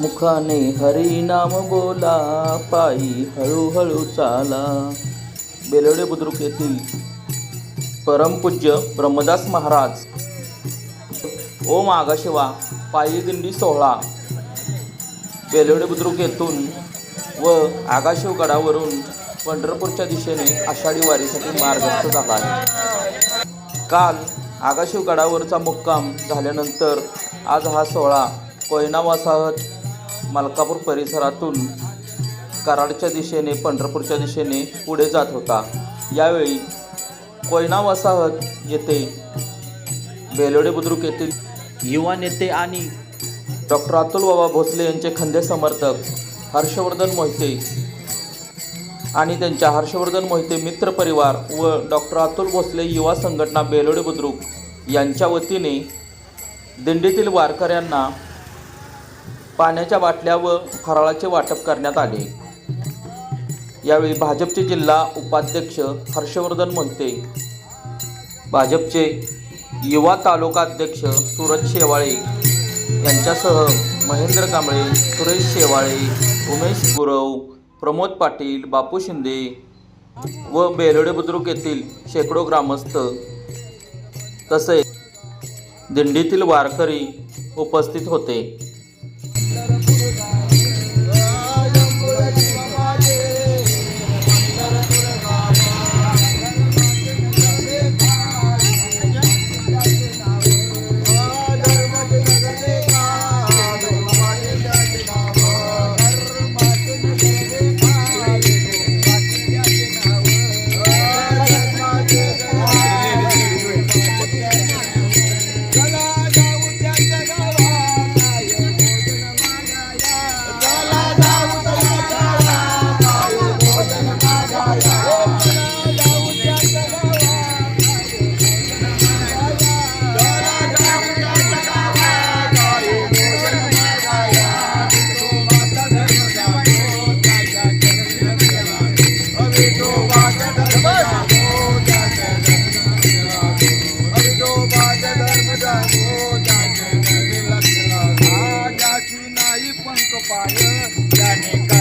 मुखाने हरी नाम बोला पायी हळूहळू चाला. बेलवडे बुद्रुक येथील परमपूज्य ब्रह्मदास महाराज ओम आगाशिवा पायी दिंडी सोहळा. बेलवडे बुद्रुक येथून व आगाशिव गडावरून पंढरपूरच्या दिशेने आषाढी वारीसाठी मार्गस्थ झाला आहे. काल आगाशिव गडावरचा मुक्काम झाल्यानंतर आज हा सोहळा कोयना वसाहत मलकापूर परिसरातून कराडच्या दिशेने पंढरपूरच्या दिशेने पुढे जात होता. यावेळी कोयना वसाहत येथे बेलोडे बुद्रुक येथील युवा नेते आणि डॉक्टर अतुल बाबा भोसले यांचे खंदे समर्थक हर्षवर्धन मोहिते आणि त्यांच्या हर्षवर्धन मोहिते मित्र परिवार व डॉक्टर अतुल भोसले युवा संघटना बेलोडे बुद्रुक यांच्या वतीने दिंडीतील वारकऱ्यांना पाण्याच्या बाटल्या व फराळाचे वाटप करण्यात आले. यावेळी भाजपचे जिल्हा उपाध्यक्ष हर्षवर्धन मोहिते भाजपचे युवा तालुका अध्यक्ष सूरज शेवाळे यांच्यासह महेंद्र कांबळे सुरेश शेवाळे उमेश गुरव प्रमोद पाटील बापू शिंदे व बेलोडे बुद्रुक येथील शेकडो ग्रामस्थ तसेच दिंडीतील वारकरी उपस्थित होते. Nika.